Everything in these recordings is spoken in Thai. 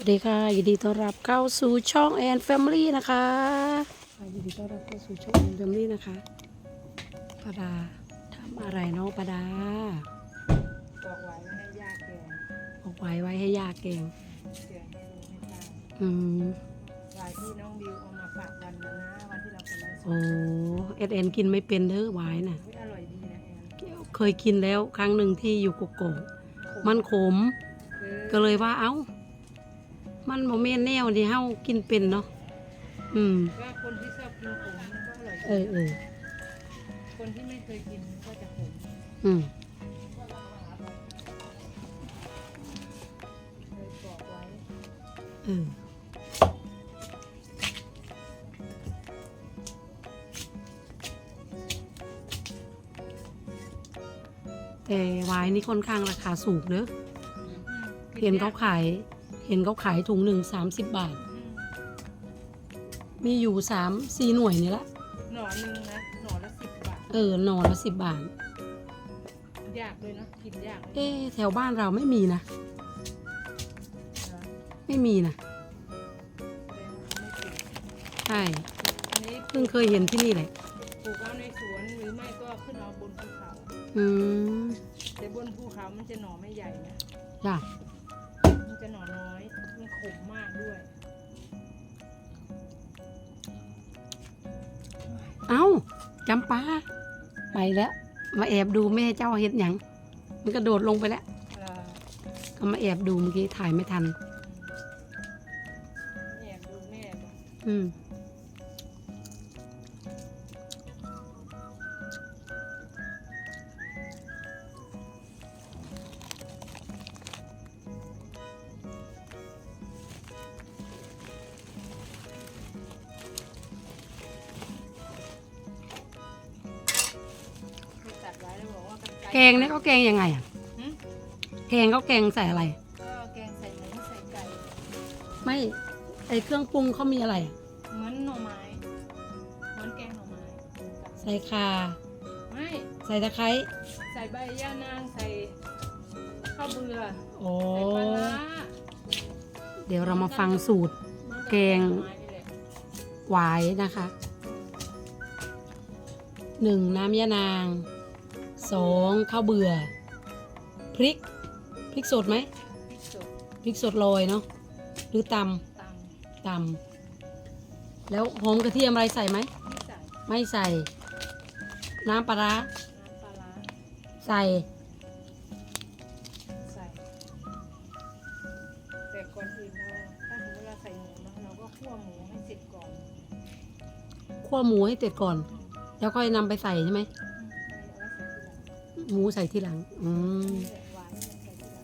วัสดีค่ะยินดีต้อนรับเข้าสู่ช่องแอนแฟมิลี่นะคะค่ะยินดีต้อนรับเข้าสู่ช่องแอนแฟมิลี่นะคะปาดาทำอะไรเนาะปาดาบอกไว้ว่าให้ยากแกงบอกไว้ไว้ให้ยากเก่งเสียให้รู้ให้ตามอืมวายที่น้องดิวเอามาฝากวันนะนะวันที่เราไปไลฟ์สโอ้ดเอสเอ็นกินไม่เป็นเด้อไว้น่ะอุ๊ยอร่อยดีนะแอนเคยกินแล้วครั้งหนึ่งที่อยู่กกอกมันขมเออก็เลยว่าเอ้า มันโมเมนแนวที่เฮากินเป็นเนาะอืมว่าคนที่ชอบกินขมมันก็อร่อยเออเออคนที่ไม่เคยกินมันก็จะขมอืมเลยบอกไว้เออแต่วายนี่ค่อนข้างราคาสูงเด้ออืมเห็นเขาขาย เห็นเขาขายถุงหนึ่งสามสิบบาทอืมมีอยู่สามสี่หน่วยนี่ละ หน่อหนึ่งนะหน่อละสิบบาท เออหนอละสิบบาท ยากเลยเนอะกินยากเลยเอ๊ะแถวบ้านเราไม่มีนะนะไม่มีนะแสดงว่าเขาไม่ปลูกใช่อันนี้ปเพิ่ลูงกเคยเห็นที่นี่แหละปลูกเอาในสวนหรือไม่ก็ขึ้นเอาบนภูเขา อืมแต่บนภูเขามันจะหน่อไม่ใหญ่นะ จ้ะมันจะหน่อน้อยมัน ขมมากด้วย เอ้าจำปาไปแล้ว มาแอบดูแม่เจ้าเห็ดหยัง มันกระโดดลงไปแล้วเออก็มาแอบดูเมื่อกี้ถ่ายไม่ทันแอบดูแม่บอก อืม กว่ากันไกรแกงเนี่ยเขาแกงยังไงอะหึแกงเขาแกงใส่อะไร ก็แกงใส่หมูใส่ไก่ไม่ไอเครื่องปรุงเขามีอะไรอะเหมือนหน่อไม้เหมือนแกงหน่อไม้ใส่คาไม่ใส่ตะไคร้ใส่ใบย่านางใส่ข้าวเบื่อโอ้ใส่ปลาร้าเดี๋ยวเรามาฟังสูตรเหมือนบแกง หน่อไม้นี่แหละหวายนะคะหนึ่งน้ำยานาง สองข้าวเบื่อ พริก พริกสดไหมพริกสดพริกสดโรยเนาะหรือตตำตำแล้วหอมกระเทียมอะไรใส่ไหมำไม่ใส่ไม่ใส่ น้ำปลาร้าน้ำปลาร้าใส่ ใส่ แต่ก่อนอื่นเราถ้าถึงเวลาใส่หมูนะเราก็คั่วหมูให้เสร็จก่อนคั่วหมูให้เสร็จก่อน แล้วค่อยนำไปใส่ใช่ไหม หลังหมูใส่ทีหลัง อืมนี่แหละหวานเนี่ยใส่ทีหลัง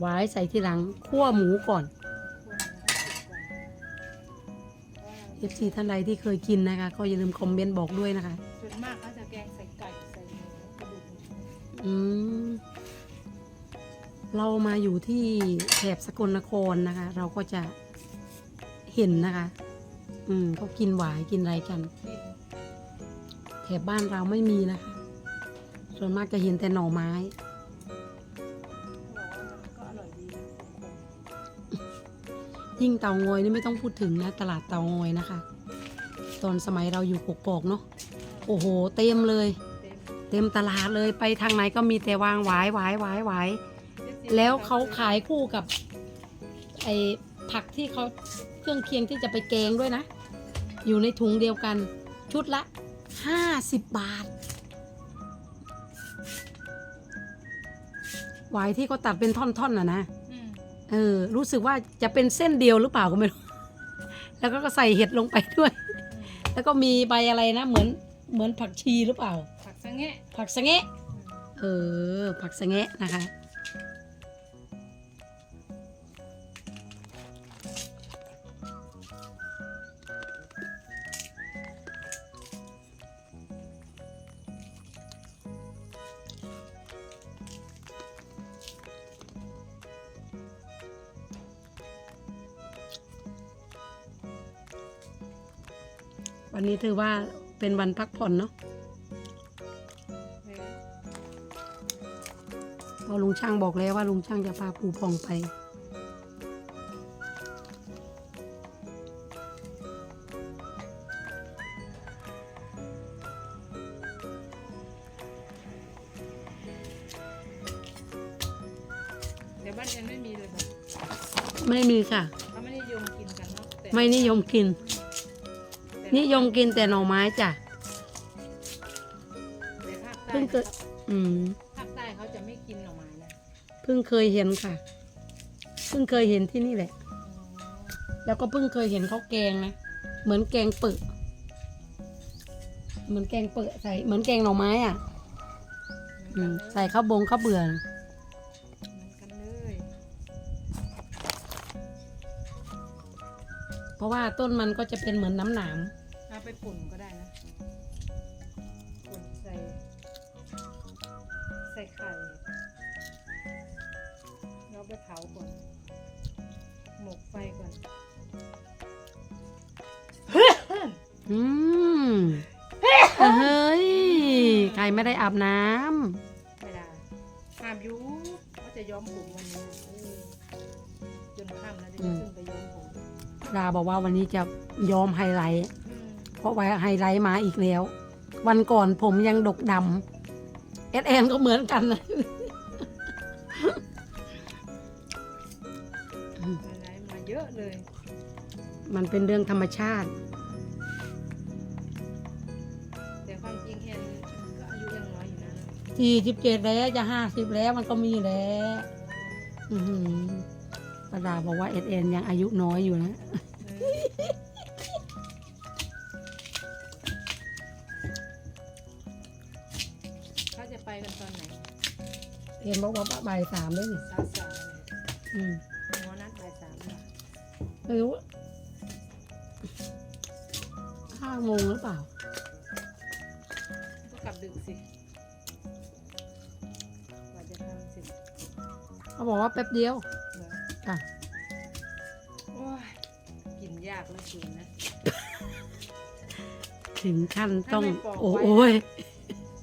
หวายใส่ทีหลังคั่วหมูก่อนคั่วหมูให้เสร็จก่อนเพราะว่าเอฟซีท่านใดที่เคยกินนะคะ ก็อย่าลืมคอมเมนต์บอกด้วยนะคะ ส่วนมากเขาจะแกงใส่ไก่ใส่หมูกระดูกหมูอืมเรามาอยู่ที่แถบสกลนครนะคะ เราก็จะเห็นนะคะ อืมเขากินหวายกินอะไรกันกินแถบบ้านเราไม่มีนะคะ ส่วนมากจะเห็นแต่หน่อไม้บอกว่ามันก็อร่อยดีนะขมยิ่งเตางอยนี่ไม่ต้องพูดถึงนะ ตลาดเตางอยนะคะ ตอนสมัยเราอยู่กกอกเนาะๆโอ้โห เต็มเลยเต็มเต็มตลาดเลยไปทางไหนก็มีแต่วางหวายหวายหวายหวายแล้วเขาขายคู่กับไอ้ผักที่เขาเครื่องเคียงที่จะไปแกงด้วยนะ อยู่ในถุงเดียวกันชุดละห้าสิบบาท หวายที่เขาตัดเป็นท่อนๆน่ะนะอืมเออ รู้สึกว่าจะเป็นเส้นเดียวหรือเปล่าก็ไม่รู้ แล้วก็ใส่เห็ดลงไปด้วยอืมแล้วก็มีใบอะไรนะ เหมือนเหมือนผักชีหรือเปล่า ผักสะแงะผักสะแงะอืมเออ ผักสะแงะนะคะ วันนี้ถือว่าเป็นวันพักผ่อนเนาะเพราะลุงช่างบอกแล้วว่าลุงช่างจะพาปูพองไป แต่บ้านยังไม่มีเลยค่ะไม่มีค่ะไม่นิยมกินกันเนาะไม่นิยมกิน นิยมกินแต่หน่อไม้จ้ะแต่ภาคใต้เพิ่งเกิดอืมภาคใต้เขาจะไม่กินหน่อไม้นะเพิ่งเคยเห็นค่ะ เพิ่งเคยเห็นที่นี่แหละอ๋อแล้วก็เพิ่งเคยเห็นเขาแกงนะ เหมือนแกงเปิดเหมือนแกงเปิดใส่เหมือนแกงหน่อไม้อะ อืมใส่ข้าวบงข้าวเบื่อนะเหมือนกันเลยเพราะว่าต้นมันก็จะเป็นเหมือนน้ำหนาม เอาไปปุ่นก็ได้นะ ปุ่นใส่ ใส่ไข่เราไปเผาก่อน หมกไฟก่อน อืมเฮ้ยใครไม่ได้อาบน้ไม่ได้ห้ามอยูเขาจะย้อมผมวันนี้เออจนค่ำแล้วจะขึ้นไปย้อมผมำดาบอกว่าวันนี้จะยอมไฮไลท์อืม เพราะว่าไฮไลท์มาอีกแล้ว วันก่อนผมยังดกดำเอสแอนก็เหมือนกันนะอะไรมาเยอะเลย มันเป็นเรื่องธรรมชาติ แต่ความจริงแอนก็อายุยังน้อยอยู่นะสี่สิบเจ็ดแล้วจะห้าสิบแล้วมันก็มีแล้ว อือหือประดาบอกว่าเอสแอนยังอายุน้อยอยู่นะ ไปกันตอนไหนเอ็นบอกว่าบ่ายสามเลยนี่สาวสาวเนี่ยอืมหมอนัดบ่ายสามเนี่ยไม่รู้ห้าโมงหรือเปล่า ก็กลับดึกสิกว่าจะทำเสร็จเขาบอกว่าแป๊บเดียว เหรอค่ะ โอ้ยกินยากเหลือเกินนะ ถึงขั้นต้องถ้าไม่บอกโอ้ไว้ โอ้ย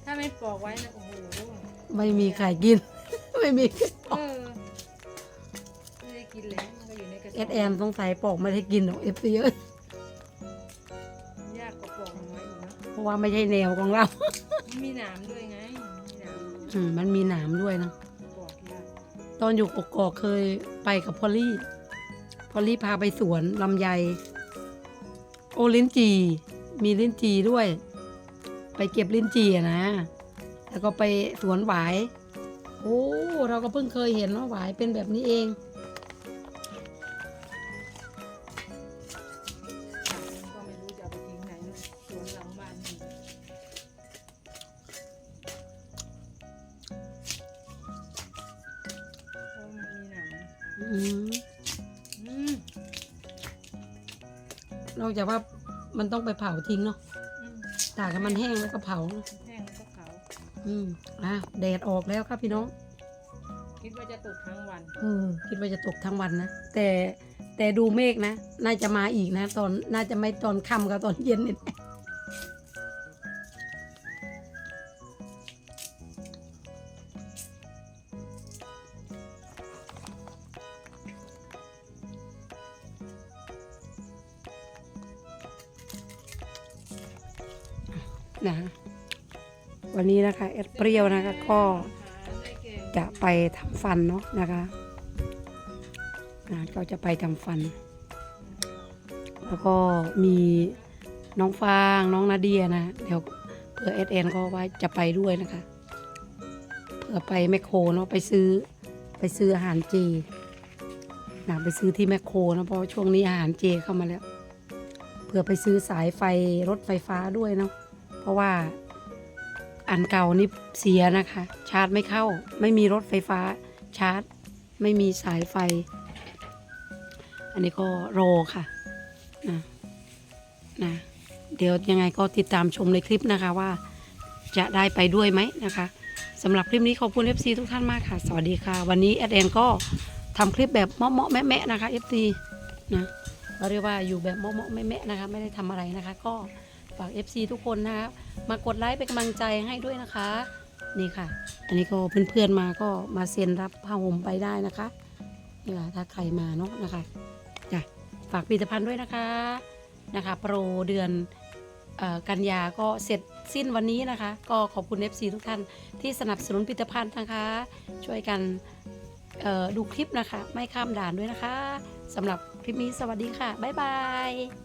ถ้าไม่ปอกไว้นะโอ้โห ไม่มีใครกิน ไม่มีเออไม่ได้กินแล้วมันก็อยู่ในกระสเออบสแอนสงสัยปอกไม่ได้กินหรอกเอฟซีเอ้ยยากกว่าปอกหน่อไม้อยู่นะเพราะว่าไม่ใช่แนวของเรา มันมีหนามด้วยไงมีหนามอืมมันมีหนามด้วยนะ ปอกยากตอนอยู่กกอกเคยไปกับพอลลี่ พอลลี่พาไปสวนลำไย โอลิ้นจี มีลิ้นจีด้วย ไปเก็บลิ้นจีอะนะ แล้วก็ไปสวนหวาย โอ้ เราก็เพิ่งเคยเห็นว่าหวายเป็นแบบนี้เอง ก็ไม่รู้จะเอาไปทิ้งไหนเนอะสวนหลังบ้านนี่เพราะมันมีหนามอืมอืมนอกจากว่ามันต้องไปเผาทิ้งเนาะอืมตากให้มันแห้งแล้วก็เผาแห้งแล้วก็เผา อืมอะแดดออกแล้วครับพี่น้องคิดว่าจะตกทั้งวัน เออคิดว่าจะตกทั้งวันนะ แต่แต่ดูเมฆนะ น่าจะมาอีกนะ ตอนน่าจะไม่ตอนค่ำกับตอนเย็นนี่แหละนะ วันนี้นะคะเอ็ดเปรี้ยวนะคะก็จะไปทำฟันเนาะนะคะนก็จะไปทำฟัน แล้วก็มีน้องฟางน้องนาเดียนะเดี๋ยวเผื่อเอสเอ็นก็ว่าจะไปด้วยนะคะเผื่อไปแมคโครเนาะไปซื้อไปซื้ออาหารเจนะไปซื้อที่แมคโครนะเพราะช่วงนี้อาหารเจเข้ามาแล้ว เผื่อไปซื้อสายไฟรถไฟฟ้าด้วยเนาะเพราะว่า อันเก่านี่เสียนะคะ ชาร์จไม่เข้า ไม่มีรถไฟฟ้าชาร์จ ไม่มีสายไฟ อันนี้ก็รอค่ะนะนะเดี๋ยวยังไงก็ติดตามชมในคลิปนะคะว่าจะได้ไปด้วยไหมนะคะสำหรับคลิปนี้ขอบคุณ FC ทุกท่านมากค่ะ สวัสดีค่ะ วันนี้แอดแอนก็ทำคลิปแบบเมาะๆแมะๆนะคะ FC นะเราเรียกว่าอยู่แบบเมาะๆแมะๆนะคะ ไม่ได้ทำอะไรนะคะก็ ฝาก FC ทุกคนนะคะมากดไลค์เป็นกำลังใจให้ด้วยนะคะ นี่ค่ะ อันนี้ก็เพื่อนๆมาก็มาเซ็นรับผ้าห่มไปได้นะคะนี่ค่ะถ้าใครมาเนาะนะคะจ้ะฝากผลิตภัณฑ์ด้วยนะคะนะคะ โปรเดือนกันยาก็เสร็จสิ้นวันนี้นะคะ ก็ขอบคุณ FC ทุกท่านที่สนับสนุนผลิตภัณฑ์นะคะ ช่วยกันดูคลิปนะคะ ไม่ข้ามด่านด้วยนะคะสำหรับคลิปนี้สวัสดีค่ะ บ๊ายบาย